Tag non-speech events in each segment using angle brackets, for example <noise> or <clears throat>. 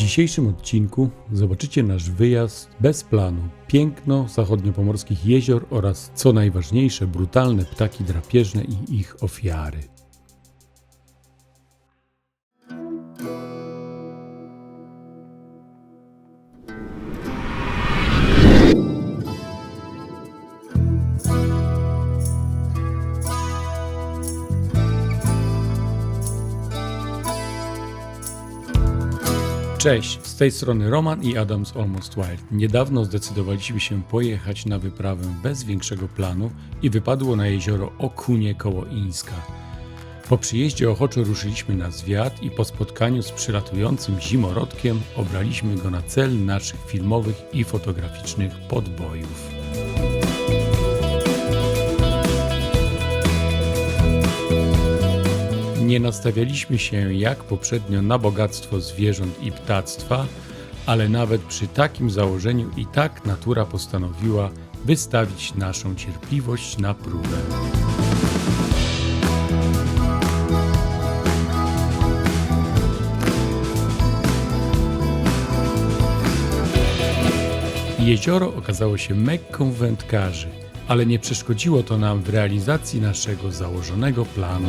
dzisiejszym odcinku zobaczycie nasz wyjazd bez planu, piękno zachodniopomorskich jezior oraz, co najważniejsze, brutalne ptaki drapieżne i ich ofiary. Cześć, z tej strony Roman i Adam z Almost Wild. Niedawno zdecydowaliśmy się pojechać na wyprawę bez większego planu i wypadło na jezioro Okunie koło Ińska. Po przyjeździe ochoczo ruszyliśmy na zwiat i po spotkaniu z przylatującym zimorodkiem obraliśmy go na cel naszych filmowych i fotograficznych podbojów. Nie nastawialiśmy się jak poprzednio na bogactwo zwierząt i ptactwa, ale nawet przy takim założeniu i tak natura postanowiła wystawić naszą cierpliwość na próbę. Jezioro okazało się mekką wędkarzy, ale nie przeszkodziło to nam w realizacji naszego założonego planu.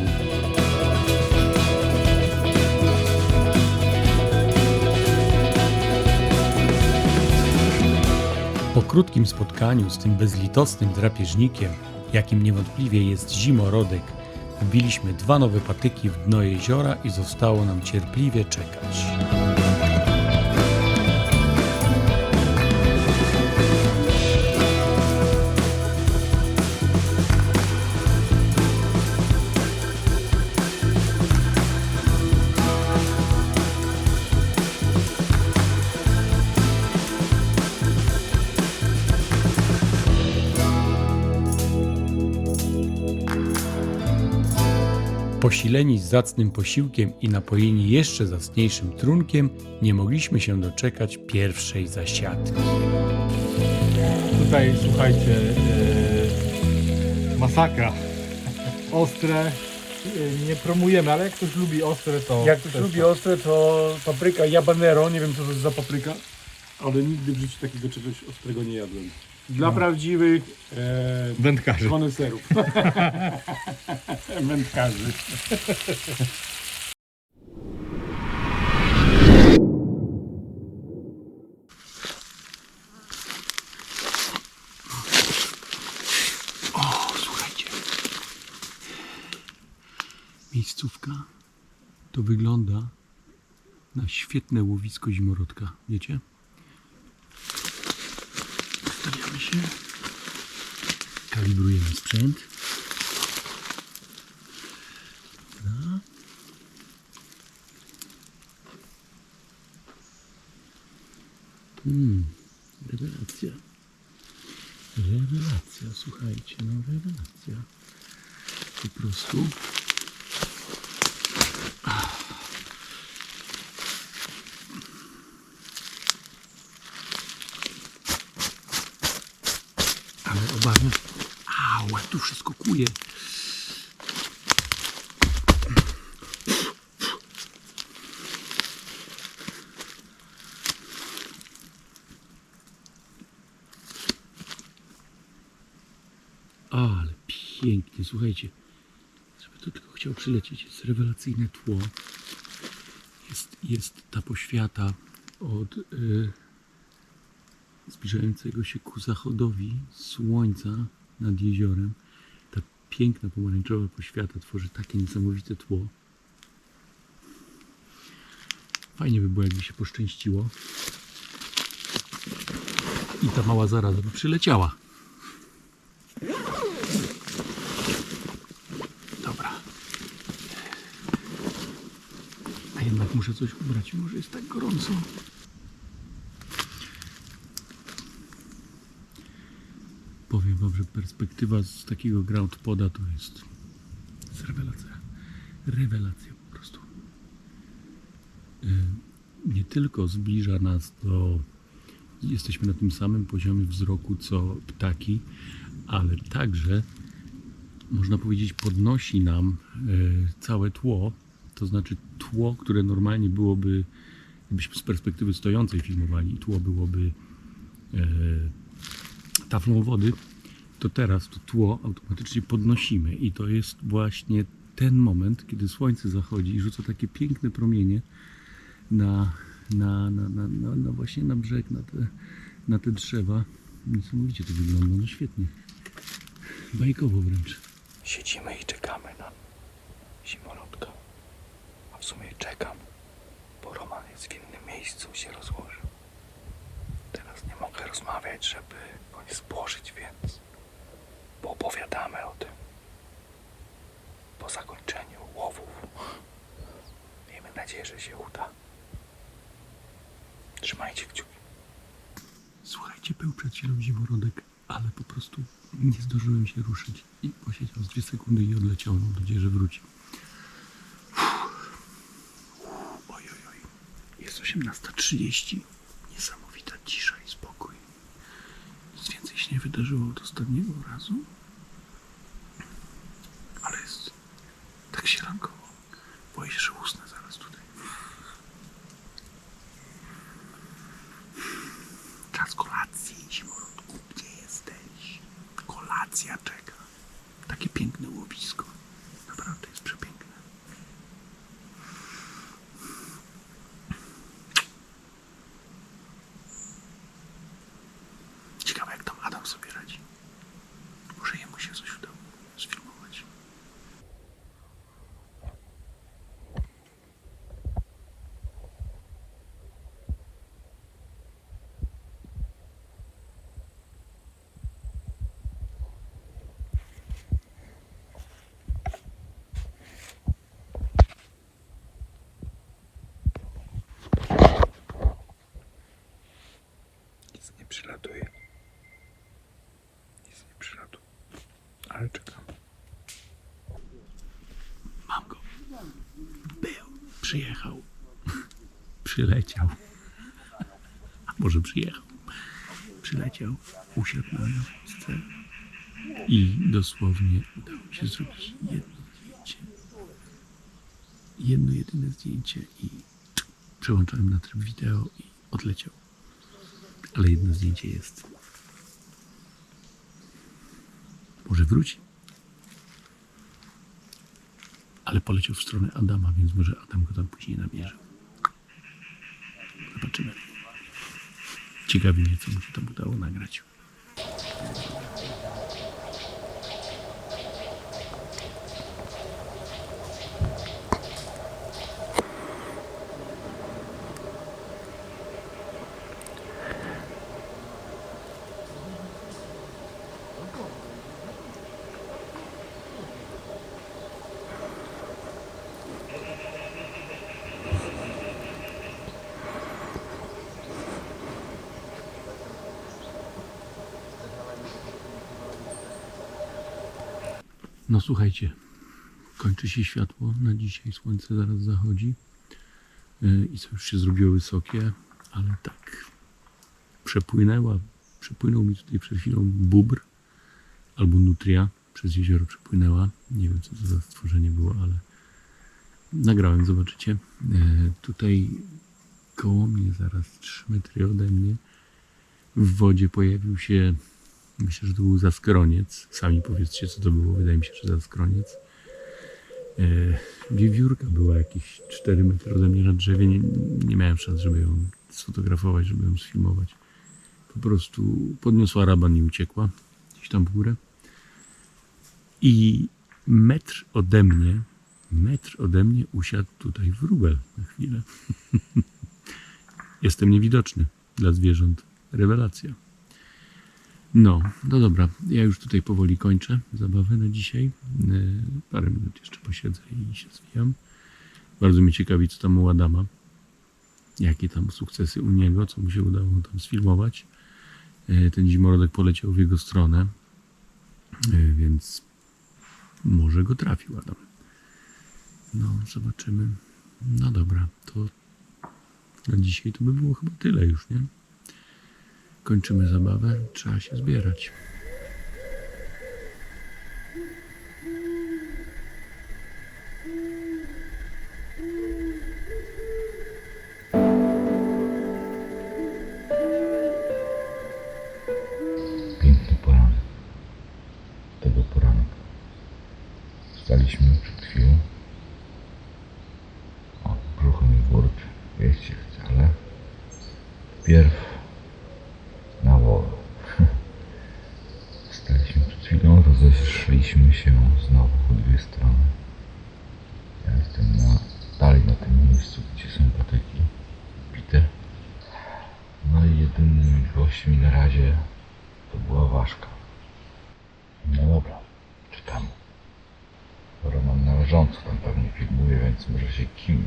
Po krótkim spotkaniu z tym bezlitosnym drapieżnikiem, jakim niewątpliwie jest zimorodek, wbiliśmy dwa nowe patyki w dno jeziora i zostało nam cierpliwie czekać. Posileni zacnym posiłkiem i napojeni jeszcze zacniejszym trunkiem, nie mogliśmy się doczekać pierwszej zasiadki. Tutaj słuchajcie, yy, masakra. Ostre, yy, nie promujemy, ale jak ktoś lubi ostre, to. Jak ktoś to lubi ostre, to papryka habanero, nie wiem co to jest za papryka. Ale nigdy w życiu takiego czegoś ostrego nie jadłem. Dla prawdziwych e, Wędkarzy. koneserów. <laughs> Wędkarzy. O, słuchajcie. Miejscówka to wygląda na świetne łowisko zimorodka, wiecie? Się. Kalibrujemy sprzęt. Dobra. Hmm, rewelacja. Rewelacja, słuchajcie, no rewelacja. Po prostu. Ale obawiam. Ała, tu wszystko kuje. Ale pięknie, słuchajcie. Żeby to tylko chciał przylecieć. Jest rewelacyjne tło. Jest, jest ta poświata od y, zbliżającego się ku zachodowi słońca nad jeziorem. Ta piękna pomarańczowa poświata tworzy takie niesamowite tło. Fajnie by było, jakby się poszczęściło. I ta mała zaraza by przyleciała. Dobra. A jednak muszę coś ubrać, może jest tak gorąco. Powiem wam, że perspektywa z takiego ground poda to jest, jest rewelacja. Rewelacja po prostu. Y, Nie tylko zbliża nas do. Jesteśmy na tym samym poziomie wzroku co ptaki, ale także można powiedzieć, podnosi nam e, całe tło, to znaczy tło, które normalnie byłoby gdybyśmy z perspektywy stojącej filmowali tło byłoby e, taflą wody, to teraz to tło automatycznie podnosimy i to jest właśnie ten moment, kiedy słońce zachodzi i rzuca takie piękne promienie na, na, na, na, na, na właśnie na brzeg, na te, na te drzewa. Niesamowicie to wygląda, no świetnie. Bajkowo wręcz. Siedzimy i czekamy na zimolodka. A w sumie czekam, bo Roman jest w innym miejscu, się rozłożył. Teraz nie mogę rozmawiać, żeby go nie spłoszyć, więc poopowiadamy o tym po zakończeniu łowów. Miejmy nadzieję, że się uda. Trzymajcie kciuki. Słuchajcie, był przed chwilą zimorodek, ale po prostu nie zdążyłem się ruszyć i posiedział z dwie sekundy i odleciał. Mam nadzieję, że wróci. Oj, oj, oj. Jest 18.30. Niesamowita cisza i spokój. Nic więcej się nie wydarzyło od ostatniego razu. Ale jest tak sielankowo. Boję się, że usnę zaraz tutaj. Czas kolacji, Zimorodku. Gdzie jesteś? Kolacja czeka. Takie piękne łowisko. Naprawdę jest przepiękne. Ciekawe jak tam Adam sobie radzi. Może jemu się coś udało sfilmować. Nic nie przylatuje. Nic nie przylatuje. Ale czekam. Mam go. Był. Przyjechał. <laughs> Przyleciał. A może przyjechał. Przyleciał. Usiadł na miejsce. I dosłownie udało mi się zrobić jedno zdjęcie. Jedno jedyne zdjęcie i przełączałem na tryb wideo i odleciał. Ale jedno zdjęcie jest. Może wróci? ale poleciał w stronę Adama, więc może Adam go tam później nabierze. Zobaczymy. Ciekawi mnie, co mu się tam udało nagrać. No słuchajcie, kończy się światło na dzisiaj, słońce zaraz zachodzi yy, i co już się zrobiło wysokie, ale tak przepłynęła, przepłynął mi tutaj przed chwilą bubr albo nutria, przez jezioro przepłynęła, nie wiem co to za stworzenie było, ale nagrałem, zobaczycie. Yy, tutaj koło mnie, zaraz 3 metry ode mnie, w wodzie pojawił się Myślę, że to był zaskroniec. Sami powiedzcie, co to było. Wydaje mi się, że zaskroniec. E, wiewiórka była jakieś 4 metry ode mnie na drzewie. Nie, nie miałem szans, żeby ją sfotografować, żeby ją sfilmować. Po prostu podniosła raban i uciekła gdzieś tam w górę. I metr ode mnie, metr ode mnie usiadł tutaj wróbel na chwilę. <laughs> Jestem niewidoczny dla zwierząt. Rewelacja. No, no dobra, ja już tutaj powoli kończę zabawę na dzisiaj. Yy, Parę minut jeszcze posiedzę i się zwijam. Bardzo mnie ciekawi, co tam u Adama. Jakie tam sukcesy u niego, co mu się udało tam sfilmować. Yy, Ten zimorodek poleciał w jego stronę, yy, więc może go trafił Adam. No, zobaczymy. No dobra, to na dzisiaj to by było chyba tyle już, nie? Kończymy zabawę, trzeba się zbierać. Należąco tam pewnie filmuje, więc może się kim.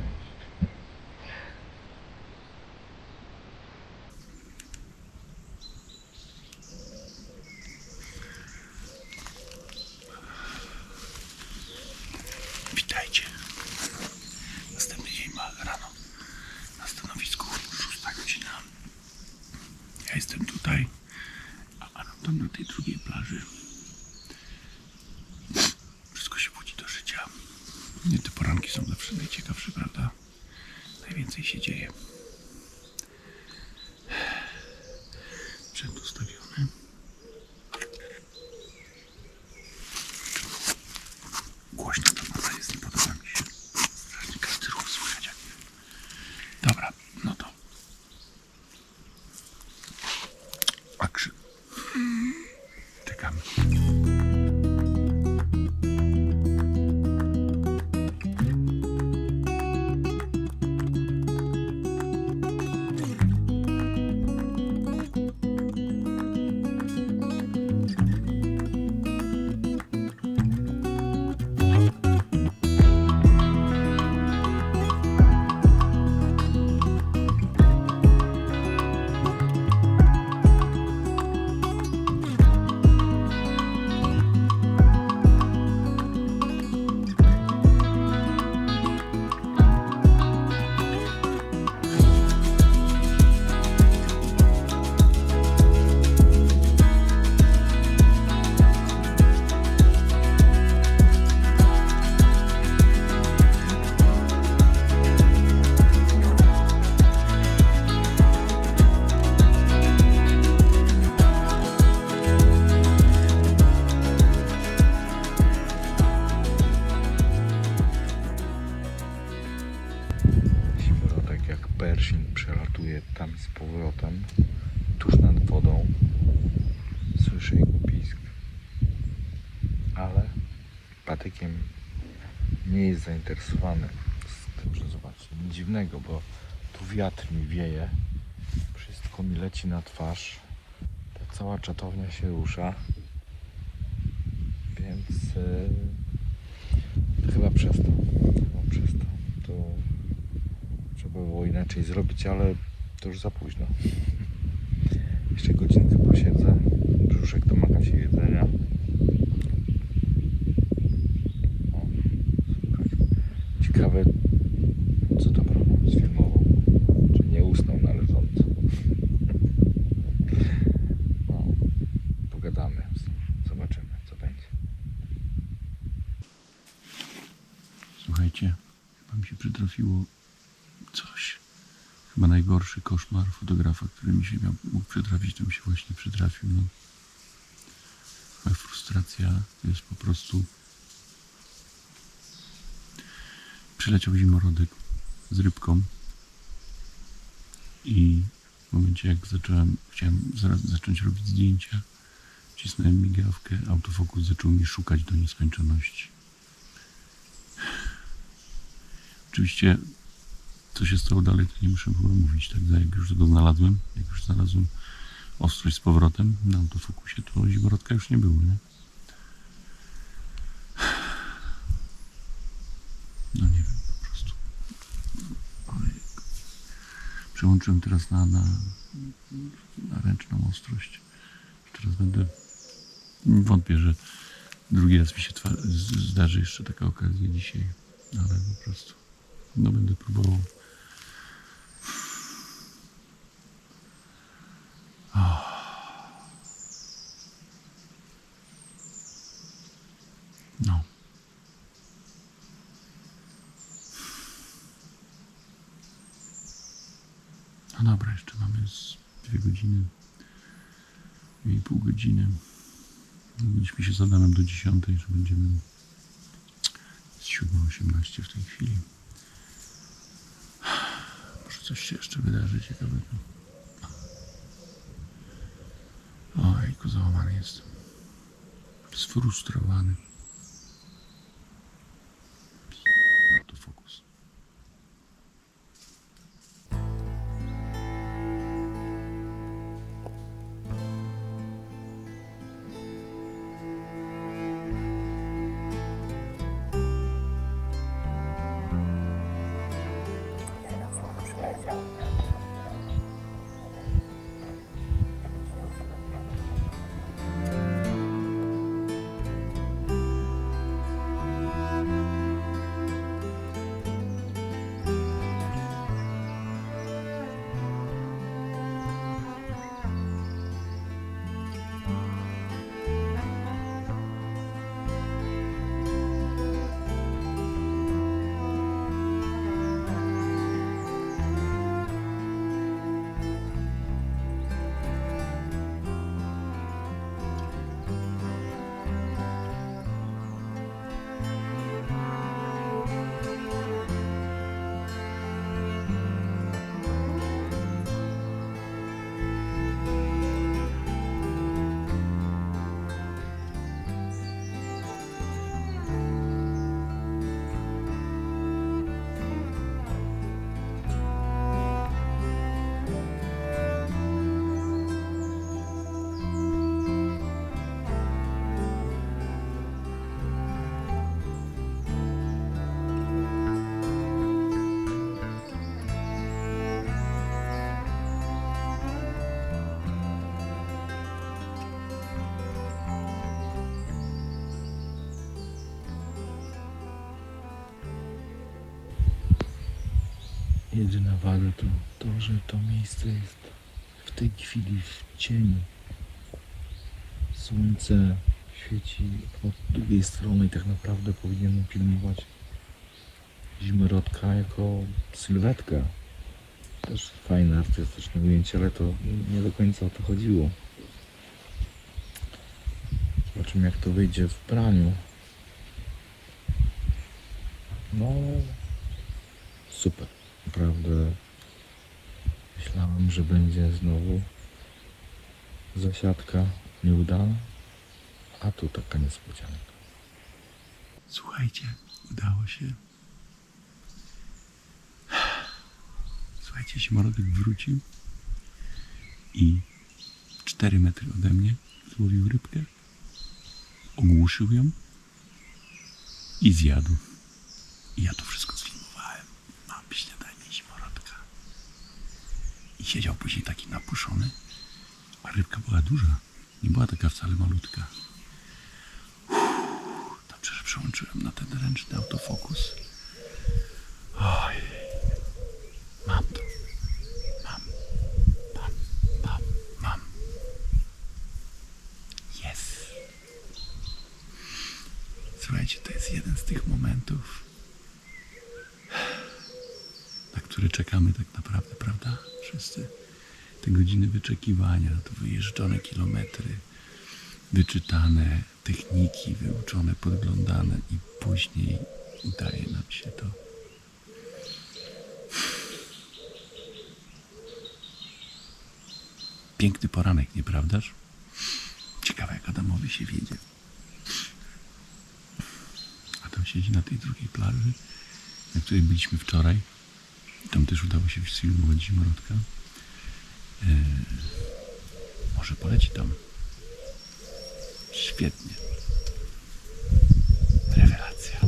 Bo tu wiatr mi wieje, wszystko mi leci na twarz, ta cała czatownia się rusza, więc yy, to chyba przestał, chyba przestał. To Trzeba było inaczej zrobić, ale to już za późno. Jeszcze godzinkę posiedzę. Brzuszek domaga się jedzenia. O, słuchaj. Ciekawe, co tam Roman sfilmował. Czy nie usnął należąco. No, pogadamy. Zobaczymy, co będzie. Słuchajcie, chyba mi się przytrafiło coś. Chyba najgorszy fotografa, który mi się miał, mógł przytrafić, to mi się właśnie przytrafił. No. Moja frustracja jest po prostu... Przyleciał zimorodek z rybką i w momencie jak zacząłem, chciałem zaraz zacząć robić zdjęcia, wcisnąłem migawkę, autofokus zaczął mi szukać do nieskończoności. Oczywiście co się stało dalej, to nie muszę chyba mówić, tak? Jak już go znalazłem, jak już znalazłem ostrość z powrotem na autofokusie, to zimorodka już nie było, nie? No nie wiem, po prostu. Przełączyłem teraz na, na, na ręczną ostrość. Teraz będę. Wątpię, że drugi raz mi się zdarzy jeszcze taka okazja dzisiaj, ale po prostu. No będę próbował. No. No dobra, jeszcze mamy z dwie godziny, dwie i pół godziny. Mówiliśmy się z do dziesiątej, że będziemy 7.18 w tej chwili. Może coś się jeszcze wydarzy ciekawego. Ojku, załamany jestem. Sfrustrowany. Jedyna wada to to, że to miejsce jest w tej chwili w cieniu. Słońce świeci od drugiej strony i tak naprawdę powinienem filmować zimrodka jako sylwetka. Też fajne artystyczne ujęcie, ale to nie do końca o to chodziło. Zobaczymy jak to wyjdzie w praniu. No, super. Naprawdę myślałem, że będzie znowu zasiadka nieudana, a tu taka niespodzianka. Słuchajcie, udało się. Słuchajcie, Simorodek wrócił i 4 metry ode mnie złowił rybkę, ogłuszył ją i zjadł. I ja to wszystko I siedział później taki napuszony, a rybka była duża. Nie była taka wcale malutka. Dobrze, że przełączyłem na ten ręczny autofokus. Oj. Mam to. Mam. Mam. Mam. Mam. Jest. Słuchajcie, to jest jeden z tych momentów, na który czekamy tak naprawdę, prawda? Wszyscy. Te godziny wyczekiwania, to wyjeżdżone kilometry, wyczytane techniki, wyuczone, podglądane i później udaje nam się to. Piękny poranek, nieprawdaż? Ciekawe, jak Adamowi się wiedzie. Adam siedzi na tej drugiej plaży, na której byliśmy wczoraj. Tam też udało się sfilmować zimrodka. Eee, może poleci tam. Świetnie. Rewelacja.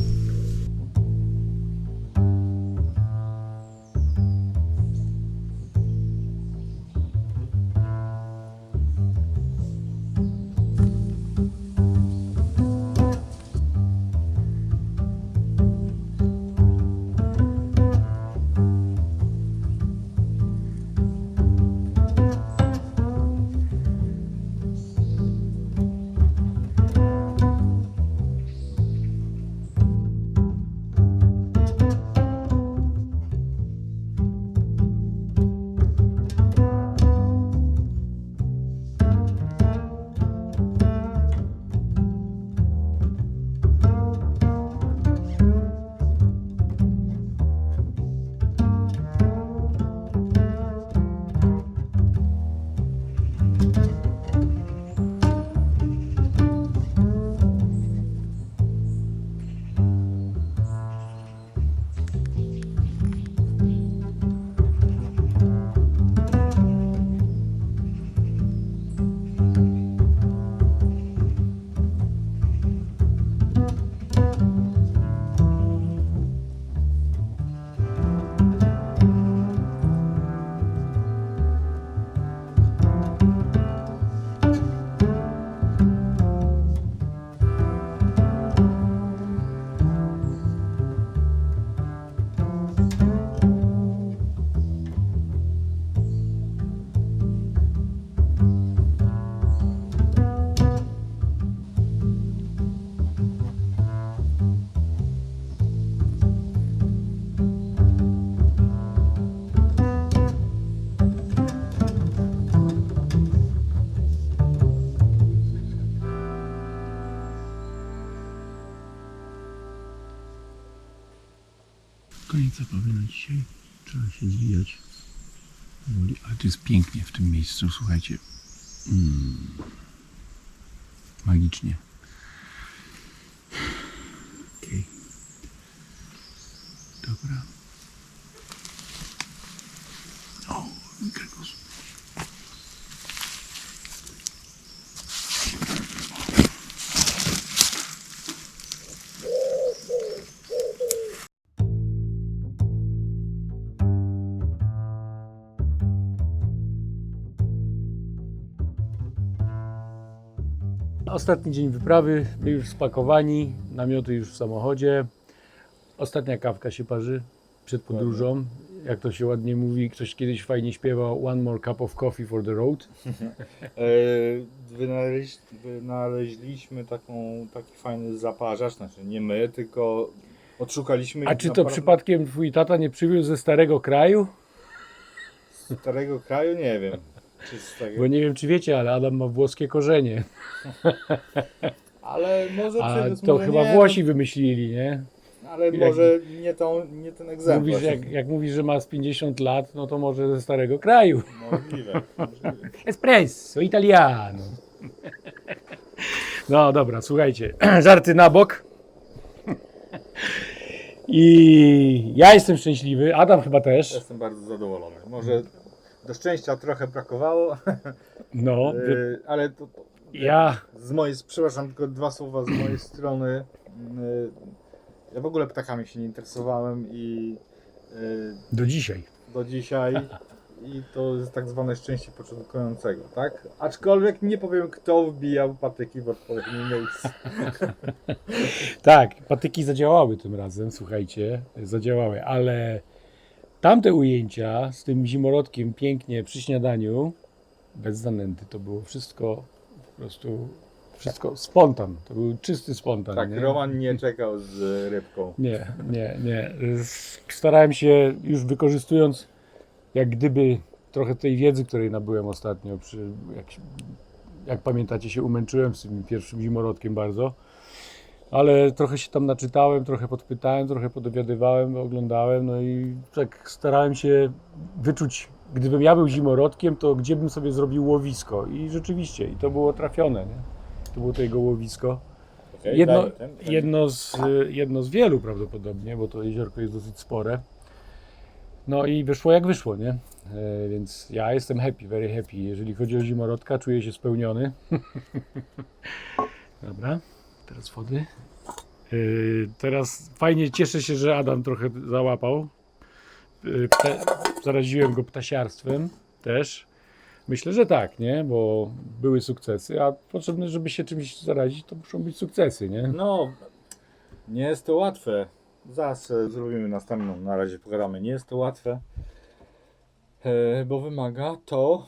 Zabawy na dzisiaj. Trzeba się zwijać. Ale to jest pięknie w tym miejscu, słuchajcie. Mm. Magicznie. Okej. Dobra. Ostatni dzień wyprawy, my już spakowani, namioty już w samochodzie. Ostatnia kawka się parzy przed podróżą. Jak to się ładnie mówi, ktoś kiedyś fajnie śpiewał One more cup of coffee for the road. <laughs> E, wynaleź, wynaleźliśmy taką, taki fajny zaparzacz, znaczy nie my, tylko odszukaliśmy... A czy to naprawdę przypadkiem twój tata nie przywiózł ze starego kraju? Starego kraju? Nie wiem. Tego, Bo nie wiem czy wiecie, ale Adam ma włoskie korzenie. <laughs> ale może A to może chyba nie, Włosi wymyślili, nie? Ale jak- może nie, tą, nie ten egzemplarz. Mówisz, jak, jak mówisz, że ma z 50 lat, no to może ze starego kraju. Możliwe. możliwe. Espresso, italiano. No dobra, słuchajcie, <clears throat> żarty na bok. I ja jestem szczęśliwy, Adam chyba też. Jestem bardzo zadowolony. Może do szczęścia trochę brakowało, <laughs> No, e, ale to, to ja, z mojej, przepraszam, tylko dwa słowa z mojej strony. E, Ja w ogóle ptakami się nie interesowałem i e, do dzisiaj. do dzisiaj i to jest tak zwane szczęście początkującego, tak? Aczkolwiek nie powiem kto wbijał patyki w odpowiednim miejscu. <laughs> Tak, patyki zadziałały tym razem, słuchajcie, zadziałały, ale tamte ujęcia z tym zimorodkiem pięknie przy śniadaniu, bez zanęty, to było wszystko po prostu, wszystko spontan, to był czysty spontan. Tak, nie? Roman nie czekał z rybką. Nie, nie, nie. Starałem się już wykorzystując jak gdyby trochę tej wiedzy, której nabyłem ostatnio, przy, jak, jak pamiętacie się umęczyłem z tym pierwszym zimorodkiem bardzo, ale trochę się tam naczytałem, trochę podpytałem, trochę podowiadywałem, oglądałem, no i tak starałem się wyczuć, gdybym ja był zimorodkiem, to gdzie bym sobie zrobił łowisko i rzeczywiście, i to było trafione, nie? To było to jego łowisko. Okej, Jedno, daj ten, ten. jedno, z, jedno z wielu prawdopodobnie, bo to jeziorko jest dosyć spore. No i wyszło jak wyszło, nie? E, więc ja jestem happy, very happy. Jeżeli chodzi o zimorodka, czuję się spełniony. <laughs> Dobra, teraz wody. E, teraz fajnie cieszę się, że Adam trochę załapał. Pta, zaraziłem go ptasiarstwem też. Myślę, że tak, nie? Bo były sukcesy, a potrzebne, żeby się czymś zarazić, to muszą być sukcesy, nie? No, nie jest to łatwe. Zaraz zrobimy następną, na razie pogadamy. Nie jest to łatwe, e, bo wymaga to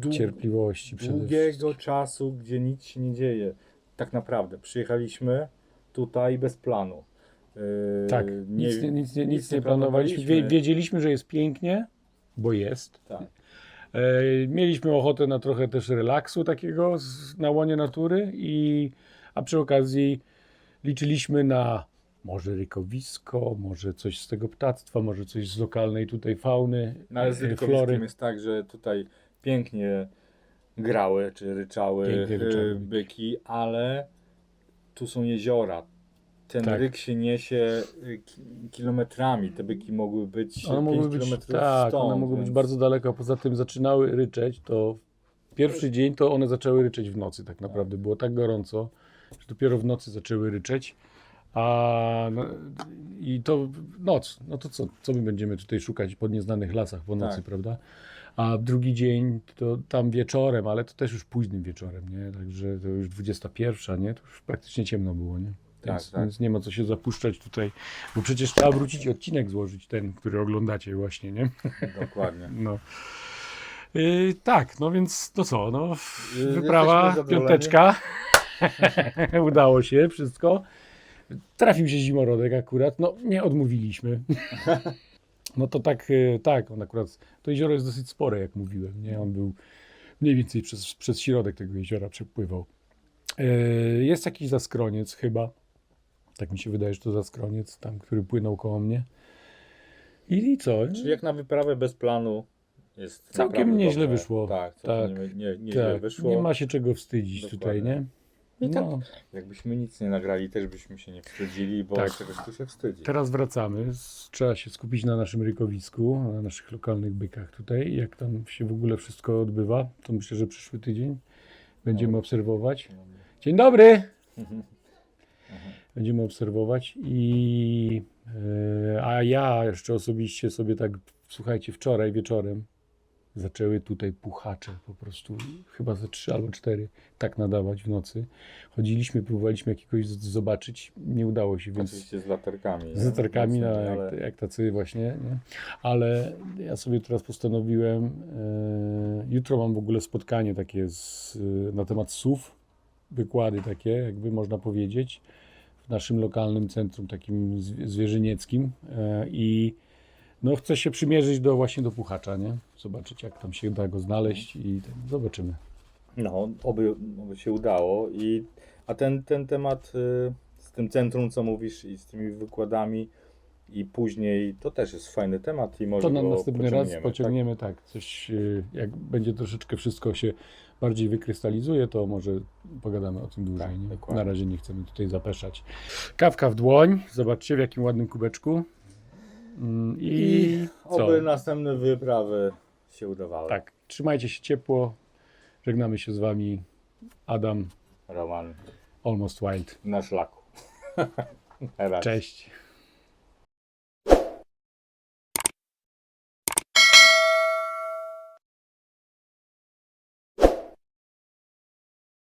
dłu- Cierpliwości przede długiego czasu, gdzie nic się nie dzieje. Tak naprawdę, przyjechaliśmy tutaj bez planu. E, Tak, nic, nie, nic, nie, nic nie planowaliśmy. Planowaliśmy. wiedzieliśmy, że jest pięknie, bo jest. Tak. E, mieliśmy ochotę na trochę też relaksu takiego z, na łonie natury, i, a przy okazji liczyliśmy na może rykowisko, może coś z tego ptactwa, może coś z lokalnej tutaj fauny, No ale z e, Rykowiskiem flory. jest tak, że tutaj pięknie grały, czy ryczały e, ryczały. byki, ale tu są jeziora. Ten Tak. ryk się niesie ki- kilometrami. Te byki mogły być One 5 mogły być, tak, stąd. one mogły być więc- bardzo daleko, poza tym zaczynały ryczeć, to pierwszy dzień to one zaczęły ryczeć w nocy tak naprawdę, było tak gorąco, że dopiero w nocy zaczęły ryczeć, a no, i to noc, no to co, co my będziemy tutaj szukać po nieznanych lasach po nocy, Tak. prawda? A drugi dzień to tam wieczorem, ale to też już późnym wieczorem, nie? Także to już 21, nie? To już praktycznie ciemno było, nie? Tak, Więc, tak. więc nie ma co się zapuszczać tutaj, bo przecież trzeba wrócić i odcinek złożyć, ten, który oglądacie właśnie, nie? Dokładnie. <laughs> No. Yy, tak, no więc to co, no, Yy, wyprawa, piąteczka, <laughs> udało się wszystko. Trafił się zimorodek akurat, no nie odmówiliśmy. <laughs> No to tak, yy, tak, on akurat, to jezioro jest dosyć spore, jak mówiłem, nie, on był mniej więcej przez, przez środek tego jeziora przepływał. Yy, jest jakiś zaskroniec chyba, Tak mi się wydaje, że to za skroniec, tam, który płynął koło mnie. I, i co? Czyli jak na wyprawę bez planu jest Całkiem nieźle dobre. wyszło. Tak, Tak. nie, nie, nieźle tak, wyszło. nie ma się czego wstydzić Dokładnie. tutaj, nie? I tak, No. jakbyśmy nic nie nagrali, też byśmy się nie wstydzili, bo Tak. czegoś tu się wstydzi. Teraz wracamy. S- Trzeba się skupić na naszym rykowisku, na naszych lokalnych bykach tutaj. Jak tam się w ogóle wszystko odbywa, to myślę, że przyszły tydzień będziemy No. obserwować. Dzień dobry! <laughs> Będziemy obserwować i e, a ja jeszcze osobiście sobie tak, słuchajcie, wczoraj wieczorem zaczęły tutaj puchacze po prostu, chyba ze trzy albo cztery, tak nadawać w nocy. Chodziliśmy, próbowaliśmy jakiegoś zobaczyć, nie udało się, więc Oczywiście z latarkami. z latarkami, no, Mocnymi, jak, ale jak tacy właśnie, nie? ale ja sobie teraz postanowiłem, e, jutro mam w ogóle spotkanie takie z, na temat SUV, wykłady takie, jakby można powiedzieć, w naszym lokalnym centrum takim zw- zwierzynieckim e, i no chcę się przymierzyć do właśnie do puchacza, nie? Zobaczyć jak tam się da go znaleźć i ten, zobaczymy. No, oby, oby się udało. I, a ten, ten temat y, z tym centrum, co mówisz, i z tymi wykładami, i później, to też jest fajny temat i może To na następny raz pociągniemy, pociągniemy, tak, coś, y, jak będzie troszeczkę wszystko się bardziej wykrystalizuje, to może pogadamy o tym dłużej. Tak, nie? dokładnie. Na razie nie chcemy tutaj zapeszać. Kawka w dłoń, zobaczcie w jakim ładnym kubeczku. Mm, I, I co? Oby następne wyprawy się udawały. Tak, trzymajcie się ciepło, żegnamy się z wami. Adam, Roman Almost Wild. na szlaku. <laughs> Cześć.